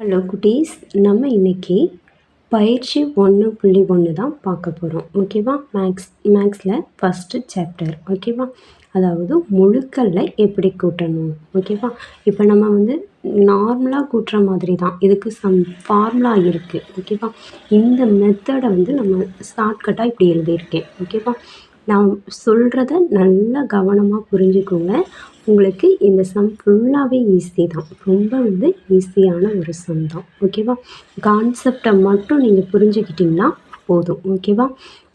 Hello குட்டீஸ். நம்ம இன்னைக்கு பயிற்சி ஒன்று புள்ளி ஒன்று தான் பார்க்க போகிறோம் ஓகேவா மேக்ஸ் மேக்ஸில் ஃபஸ்ட்டு சாப்டர் ஓகேவா அதாவது முழுக்கல்ல எப்படி கூட்டணும்? ஓகேவா இப்போ நம்ம வந்து நார்மலாக கூட்டுற மாதிரி தான். இதுக்கு சம் ஃபார்முலா இருக்குது ஓகேவா இந்த மெத்தடை வந்து நம்ம ஷார்ட்கட்டாக இப்படி எழுதியிருக்கேன். ஓகேவா நான் சொல்கிறத நல்லா கவனமாக புரிஞ்சுக்கோங்க. உங்களுக்கு இந்த சம் ஃபுல்லாகவே ஈஸி தான். ரொம்ப வந்து ஈஸியான ஒரு சம் தான். ஓகேவா கான்செப்டை மட்டும் நீங்கள் புரிஞ்சுக்கிட்டிங்கன்னா போதும். ஓகேவா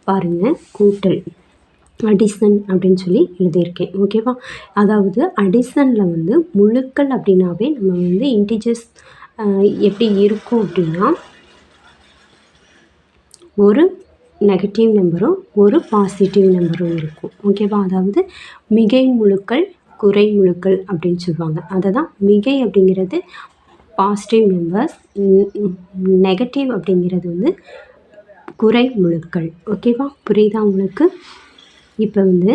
பாருங்கள் கூட்டல். அடிசன் அப்படின்னு சொல்லி எழுதியிருக்கேன். ஓகேவா அதாவது அடிசனில் வந்து முழுக்கள் அப்படின்னாவே நம்ம வந்து இன்டிஜர்ஸ் எப்படி இருக்கும் அப்படின்னா ஒரு நெகட்டிவ் நம்பரும் ஒரு பாசிட்டிவ் நம்பரும் இருக்கும். ஓகேவா அதாவது மிகை முழுக்கள் குறை முழுக்கள் அப்படின்னு சொல்லுவாங்க. அதை தான் மிகை அப்படிங்கிறது பாசிட்டிவ் நம்பர்ஸ் நெகட்டிவ் அப்படிங்கிறது வந்து குறை முழுக்கள். ஓகேவா புரியுதா உங்களுக்கு? இப்போ வந்து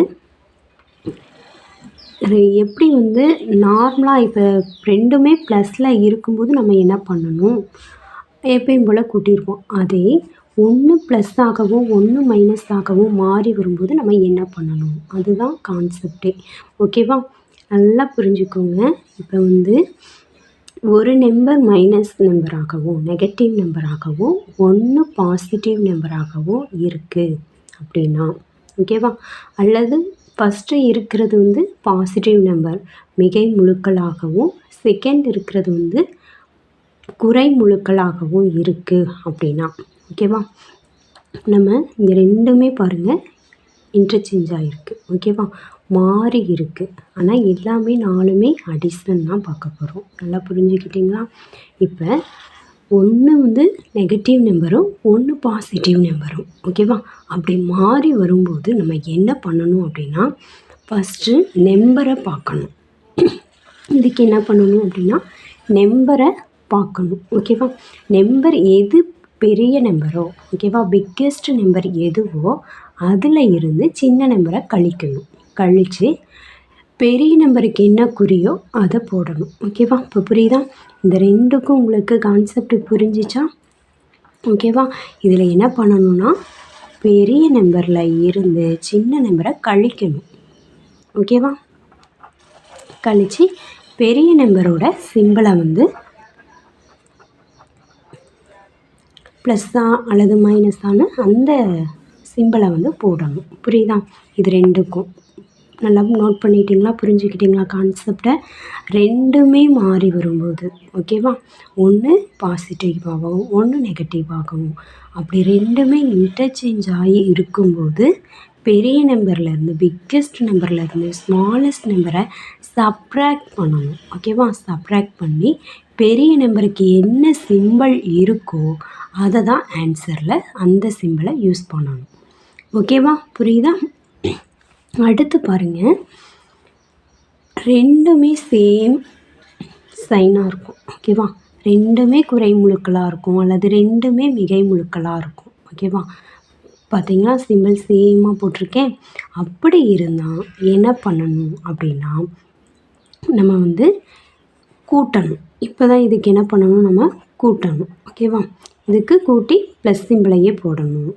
எப்படி வந்து நார்மலாக இப்போ ரெண்டுமே ப்ளஸில் இருக்கும்போது நம்ம என்ன பண்ணணும்? எப்பயும் போல் கூட்டியிருப்போம். அதே ஒன்று ப்ளஸ் ஆகவும் ஒன்று மைனஸ் ஆகவும் மாறி வரும்போது நம்ம என்ன பண்ணணும்? அதுதான் கான்செப்டே ஓகேவா நல்லா புரிஞ்சுக்கோங்க. இப்போ வந்து ஒரு நம்பர் மைனஸ் நம்பராகவும் நெகட்டிவ் நம்பராகவும் ஒன்று பாசிட்டிவ் நம்பராகவும் இருக்குது அப்படின்னா ஓகேவா அல்லது ஃபஸ்ட்டு இருக்கிறது வந்து பாசிட்டிவ் நம்பர் மிகை முழுக்களாகவும் செகண்ட் இருக்கிறது வந்து குறை முழுக்களாகவும் இருக்குது அப்படின்னா ஓகேவா? நம்ம இங்கே ரெண்டுமே பாருங்கள் இன்டர்சேஞ்ச் ஆகிருக்கு ஓகேவா? மாறி இருக்குது ஆனால் எல்லாமே நாலுமே அடிஷன் தான் பார்க்க போகிறோம் நல்லா புரிஞ்சுக்கிட்டிங்களா? இப்போ ஒன்று வந்து நெகட்டிவ் நம்பரும் ஒன்று பாசிட்டிவ் நம்பரும் ஓகேவா? அப்படி மாறி வரும்போது நம்ம என்ன பண்ணணும் அப்படின்னா ஃபஸ்ட்டு நம்பரை பார்க்கணும். இதுக்கு என்ன பண்ணணும் அப்படின்னா நம்பரை பார்க்கணும். ஓகேவா? நம்பர் எது பெரிய நம்பரோ ஓகேவா பிக்கெஸ்ட் நம்பர் எதுவோ அதில் இருந்து சின்ன நம்பரை கழிக்கணும். கழித்து பெரிய நம்பருக்கு என்ன குறியோ அதை போடணும். ஓகேவா இப்போ புரியுதா? இந்த ரெண்டுக்கும் உங்களுக்கு கான்செப்ட் புரிஞ்சிச்சா? ஓகேவா இதில் என்ன பண்ணணும்னா பெரிய நம்பரில் இருந்து சின்ன நம்பரை கழிக்கணும். ஓகேவா கழித்து பெரிய நம்பரோட சிம்பிளை வந்து ப்ளஸ்ஸா அல்லது மைனஸான்னு அந்த சிம்பிளை வந்து போடணும். புரியுதா? இது ரெண்டுக்கும். நல்லா நோட் பண்ணிட்டீங்களா? புரிஞ்சுக்கிட்டிங்களா? கான்செப்டை ரெண்டுமே மாறி வரும்போது ஓகேவா ஒன்று பாசிட்டிவாகவும் ஒன்று நெகட்டிவாகவும் அப்படி ரெண்டுமே இன்டர்சேஞ்ச் ஆகி இருக்கும்போது பெரிய நம்பர்லேருந்து பிக்கெஸ்ட் நம்பர்லேருந்து ஸ்மாலஸ்ட் நம்பரை சப்ராக்ட் பண்ணணும் ஓகேவா சப்ராக்ட் பண்ணி பெரிய நம்பருக்கு என்ன சிம்பிள் இருக்கோ அதை தான் ஆன்சரில் அந்த சிம்பிளை யூஸ் பண்ணணும். ஓகேவா புரியுதா? அடுத்து பாருங்கள் ரெண்டுமே சேம் சைனாக இருக்கும். ஓகேவா ரெண்டுமே குறை முழுக்களாக இருக்கும் அல்லது ரெண்டுமே மிகை முழுக்களாக இருக்கும். ஓகேவா பார்த்தீங்களா சிம்பிள் சேமாக போட்டிருக்கேன். அப்படி இருந்தால் என்ன பண்ணணும் அப்படின்னா நம்ம வந்து கூட்டணும். இப்போ தான் இதுக்கு என்ன பண்ணணும்? நம்ம கூட்டணும். ஓகேவா இதுக்கு கூட்டி ப்ளஸ் சிம்பிளையே போடணும்.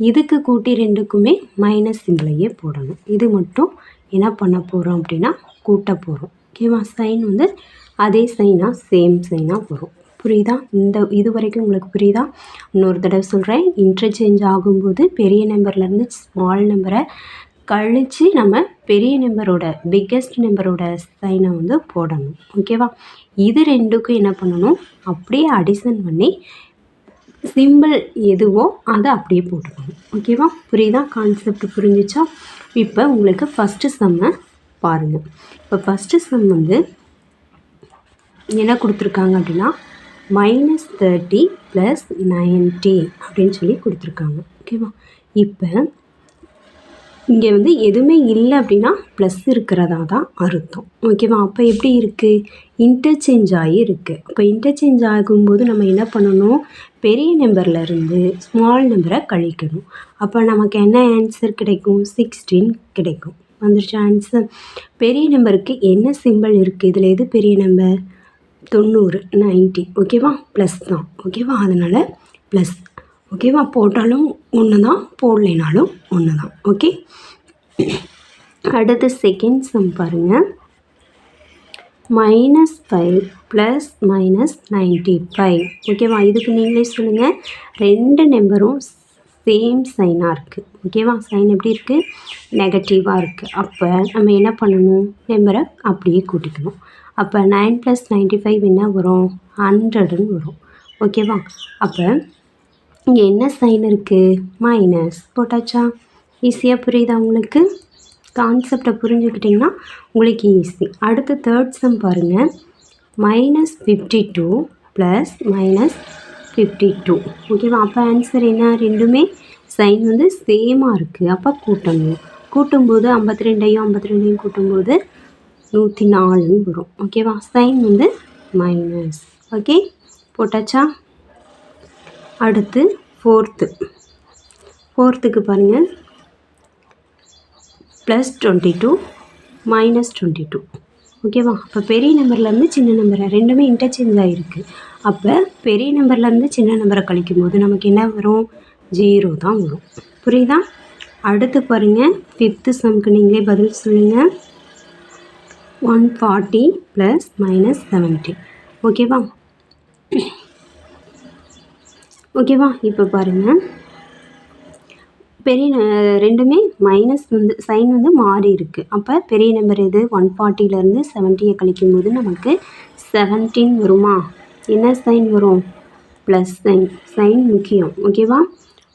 இதுக்கு கூட்டி ரெண்டுக்குமே மைனஸ் சிம்பிளையே போடணும். இது மட்டும் என்ன பண்ண போகிறோம் அப்படின்னா கூட்ட போகிறோம் ஓகேவா சைன் வந்து அதே சைனாக சேம் சைனாக வரும். புரியுதா? இந்த இது வரைக்கும் உங்களுக்கு புரியுதா? இன்னொரு தடவை சொல்கிறேன் இன்டர்சேஞ்ச் ஆகும்போது பெரிய நம்பர்லேருந்து ஸ்மால் நம்பரை கழித்து நம்ம பெரிய நம்பரோட பிக்கெஸ்ட் நம்பரோட சைனை வந்து போடணும். ஓகேவா இது ரெண்டுக்கும் என்ன பண்ணணும்? அப்படியே அடிஷன் பண்ணி சிம்பிள் எதுவோ அதை அப்படியே போட்டுக்கணும். ஓகேவா புரியுதா? கான்செப்ட் புரிஞ்சிச்சா? இப்போ உங்களுக்கு ஃபஸ்ட்டு செம்மை பாருங்கள் இப்போ ஃபஸ்ட்டு செம் வந்து என்ன கொடுத்துருக்காங்க அப்படின்னா மைனஸ் தேர்ட்டி ப்ளஸ் நைன்ட்டி அப்படின்னு சொல்லி கொடுத்துருக்காங்க. ஓகேவா இப்போ இங்கே வந்து எதுவுமே இல்லை அப்படின்னா ப்ளஸ் இருக்கிறதா தான் அர்த்தம் ஓகேவா அப்போ எப்படி இருக்குது இன்டர்சேஞ்ச் ஆகி இருக்குது அப்போ இன்டர்சேஞ்ச் ஆகும்போது நம்ம என்ன பண்ணணும்? பெரிய நம்பர்லேருந்து ஸ்மால் நம்பரை கழிக்கணும். அப்போ நமக்கு என்ன ஆன்சர் கிடைக்கும்? சிக்ஸ்டீன் கிடைக்கும். வந்துருச்சு ஆன்சர் பெரிய நம்பருக்கு என்ன சிம்பிள் இருக்குது இதில் எது பெரிய நம்பர் தொண்ணூறு நைன்ட்டி ஓகேவா ப்ளஸ் தான். ஓகேவா அதனால் ப்ளஸ் ஓகேவா போட்டாலும் ஒன்று தான் போடலைனாலும் ஒன்று தான் ஓகே அடுத்து செகண்ட் சம் பாருங்கள் minus five plus minus ninety five ஓகேவா இதுக்கு நீங்களே சொல்லுங்கள் ரெண்டு நம்பரும் சேம் சைனாக இருக்குது ஓகேவா சைன் எப்படி இருக்குது நெகட்டிவாக இருக்குது அப்போ நம்ம என்ன பண்ணணும்? நம்பரை அப்படியே கூட்டிக்கணும். அப்போ நைன் ப்ளஸ் நைன்ட்டி ஃபைவ் என்ன வரும்? ஹண்ட்ரடுன்னு வரும். ஓகேவா அப்போ இங்கே என்ன சைன் இருக்குது மைனஸ் போட்டாச்சா? ஈஸியாக புரியுதா உங்களுக்கு? கான்செப்டை புரிஞ்சுக்கிட்டிங்கன்னா உங்களுக்கு ஈஸி அடுத்து தேர்ட் சம் பாருங்கள் minus fifty two plus minus fifty two ஓகேவா அப்போ ஆன்சர் என்ன? ரெண்டுமே சைன் வந்து சேமாக இருக்குது அப்போ கூட்டணும். கூட்டும்போது ஐம்பத்தி ரெண்டையும் ஐம்பத்தி ரெண்டையும் கூட்டும்போது நூற்றி நாலுன்னு வரும். ஓகேவா சைன் வந்து மைனஸ் ஓகே போட்டாச்சா? அடுத்து ஃபோர்த்து ஃபோர்த்துக்கு பாருங்கள் plus twenty two minus twenty two ஓகேவா அப்போ பெரிய நம்பர்லேருந்து சின்ன நம்பரை ரெண்டுமே இன்டர்சேஞ்ச் ஆகிருக்கு அப்போ பெரிய நம்பர்லேருந்து சின்ன நம்பரை கழிக்கும் போது நமக்கு என்ன வரும்? ஜீரோ தான் வரும். புரியுதா? அடுத்து பாருங்கள் ஃபிஃப்த்து சம்க்கு நீங்களே பதில் சொல்லுங்கள் one forty plus minus seventy ஓகேவா ஓகேவா? இப்போ பாருங்கள் பெரிய ந- ரெண்டுமே மைனஸ் வந்து சைன் வந்து மாறி இருக்குது அப்போ பெரிய நம்பர் எது? ஒன் ஃபார்ட்டிலேருந்து செவன்ட்டியை கழிக்கும் போது நமக்கு செவன்டீன் வருமா? என்ன சைன் வரும்? ப்ளஸ் சைன் சைன் முக்கியம். ஓகேவா?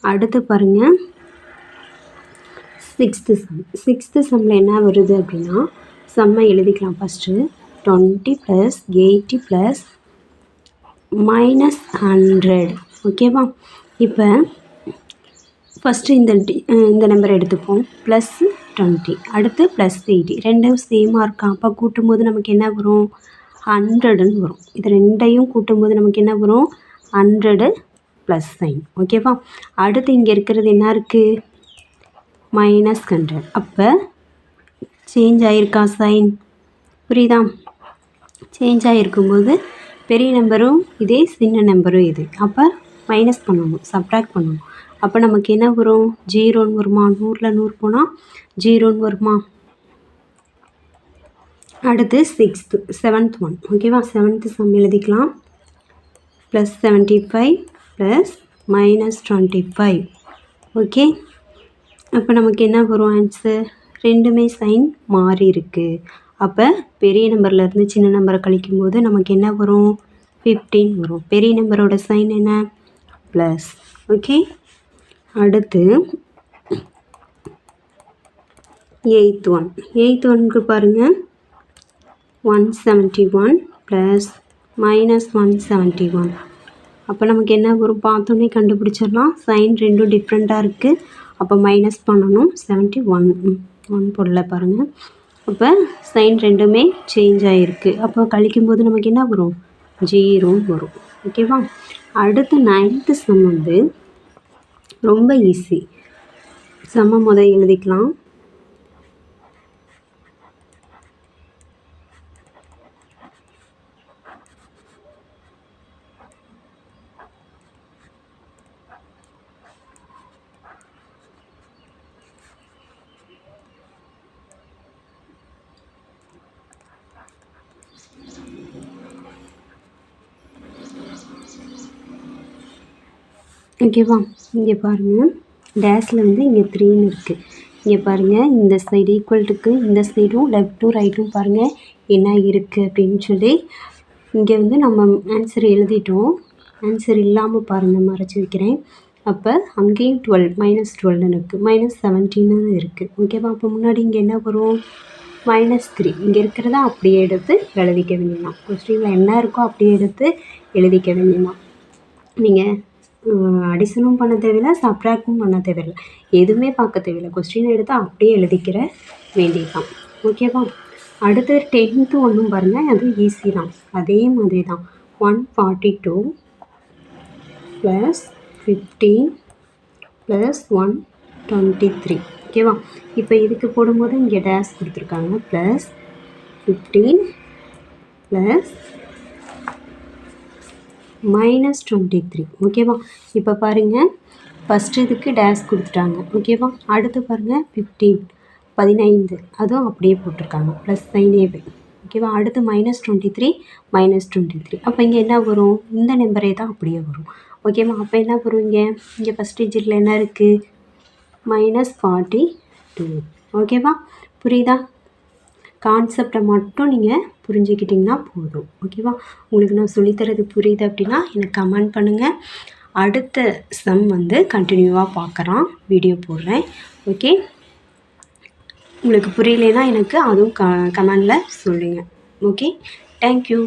அடுத்து பாருங்கள் சிக்ஸ்த்து சம் சிக்ஸ்த்து சம்மில் என்ன வருது அப்படின்னா செம்மை எழுதிக்கலாம் first twenty plus eighty plus minus hundred ஓகேவா இப்போ ஃபஸ்ட்டு இந்த டி- இந்த நம்பர் எடுத்துப்போம். ப்ளஸ் டுவெண்ட்டி அடுத்து ப்ளஸ் எயிட்டி ரெண்டும் சேமாக இருக்கா? அப்போ கூட்டும்போது நமக்கு என்ன வரும்? ஹண்ட்ரடுன்னு வரும். இது ரெண்டையும் கூட்டும்போது நமக்கு என்ன வரும்? ஹண்ட்ரடு ப்ளஸ் சைன் ஓகேவா அடுத்து இங்கே இருக்கிறது என்ன இருக்குது மைனஸ் ஹண்ட்ரட் அப்போ சேஞ்ச் ஆகிருக்கா சைன் புரியுதா? சேஞ்ச் ஆகிருக்கும்போது பெரிய நம்பரும் இதே சின்ன நம்பரும் இது. அப்போ மைனஸ் பண்ணணும் சப்ட்ராக்ட் பண்ணணும். அப்போ நமக்கு என்ன வரும்? ஜீரோன்னு வருமா? நூறில் நூறு போனால் ஜீரோன்னு வருமா? அடுத்து சிக்ஸ்த்து செவன்த் ஒன் ஓகேவா செவன்த்து சம் எழுதிக்கலாம். Plus seventy five plus minus twenty five okay அப்போ நமக்கு என்ன வரும் ஆன்சர் ரெண்டுமே சைன் மாறி இருக்குது அப்போ பெரிய நம்பர்லேருந்து சின்ன நம்பரை கழிக்கும்போது நமக்கு என்ன வரும்? ஃபிஃப்டீன் வரும். பெரிய நம்பரோட சைன் என்ன? ப்ளஸ் ஓகே அடுத்து எயித் ஒன் எயித் ஒன்க்கு பாருங்கள் one seventy one plus minus one seventy one அப்போ நமக்கு என்ன வரும்? பார்த்தோன்னே கண்டுபிடிச்சிடலாம். சைன் ரெண்டும் டிஃப்ரெண்ட்டாக இருக்குது அப்போ மைனஸ் பண்ணணும். செவன்ட்டி ஒன் ஒன் போடல பாருங்கள் அப்போ சைன் ரெண்டுமே சேஞ்ச் ஆகிருக்கு அப்போ கழிக்கும்போது நமக்கு என்ன வரும்? ஜீரோ வரும். ஓகேவா அடுத்து நைன்த்து சம் வந்து ரொம்ப ஈஸி செம்ம முத எழுதிக்கலாம். ஓகேவா இங்கே பாருங்கள் டேஸில் வந்து இங்கே த்ரீன்னு இருக்குது இங்கே பாருங்கள் இந்த சைடு ஈக்குவல் இருக்குது இந்த சைடும் லெஃப்ட்டும் ரைட்டும் பாருங்கள் என்ன இருக்குது அப்படின்னு சொல்லி இங்கே வந்து நம்ம ஆன்சர் எழுதிட்டோம். ஆன்சர் இல்லாமல் பாருங்கள் மறைச்சி வைக்கிறேன். அப்போ அங்கேயும் டுவெல் மைனஸ் டுவெல்னு இருக்குது மைனஸ் செவன்டீன்னு இருக்குது ஓகேவா அப்போ முன்னாடி இங்கே என்ன வரும்? மைனஸ் த்ரீ இங்கே இருக்கிறத அப்படியே எடுத்து எழுதிக்க வேண்டியதான் கொஸ்டினில் என்ன இருக்கோ அப்படியே எடுத்து எழுதிக்க வேண்டியதான் நீங்கள் அடிஷனும் பண்ண தேவையில்ல சப்ராக்டும் பண்ண தேவையில்ல. எதுவுமே பார்க்க தேவையில்ல. கொஸ்டின் எடுத்து அப்படியே எழுதிக்கிற வேண்டியதுதான். ஓகேவா அடுத்து டென்த்து ஒன்றும் பாருங்கள் அது ஈஸி தான். அதே மாதிரி தான் one forty two plus fifteen plus one twenty three ஓகேவா இப்போ இதுக்கு போடும்போது இங்கே டேஸ் கொடுத்துருக்காங்க. Plus fifteen plus minus twenty three ஓகேவா இப்போ பாருங்கள் ஃபஸ்ட்டு இதுக்கு டேஸ் கொடுத்துட்டாங்க. ஓகேவா அடுத்து பாருங்கள் ஃபிஃப்டீன் பதினைந்து. அதுவும் அப்படியே போட்டிருக்காங்க. ப்ளஸ் சைனேவே ஓகேவா அடுத்து minus twenty three minus twenty three அப்போ இங்கே என்ன வரும்? இந்த நம்பரே தான் அப்படியே வரும். ஓகேவா அப்போ என்ன வரும் இங்கே? இங்கே ஃபஸ்ட் டிஜிட்டில் என்ன இருக்குது மைனஸ் ஃபார்ட்டி டூ ஓகேவா புரியுதா? கான்செப்டை மட்டும் நீங்கள் புரிஞ்சுக்கிட்டிங்கன்னா போதும். ஓகேவா உங்களுக்கு நான் சொல்லித்தரது புரியுது அப்படின்னா எனக்கு கமெண்ட் பண்ணுங்கள் அடுத்த சம் வந்து கண்டினியூவாக பார்க்குறான் வீடியோ போடுறேன். ஓகே உங்களுக்கு புரியலைன்னா எனக்கு அதுவும் க கமெண்டில் சொல்லுங்கள் ஓகே தேங்க்யூ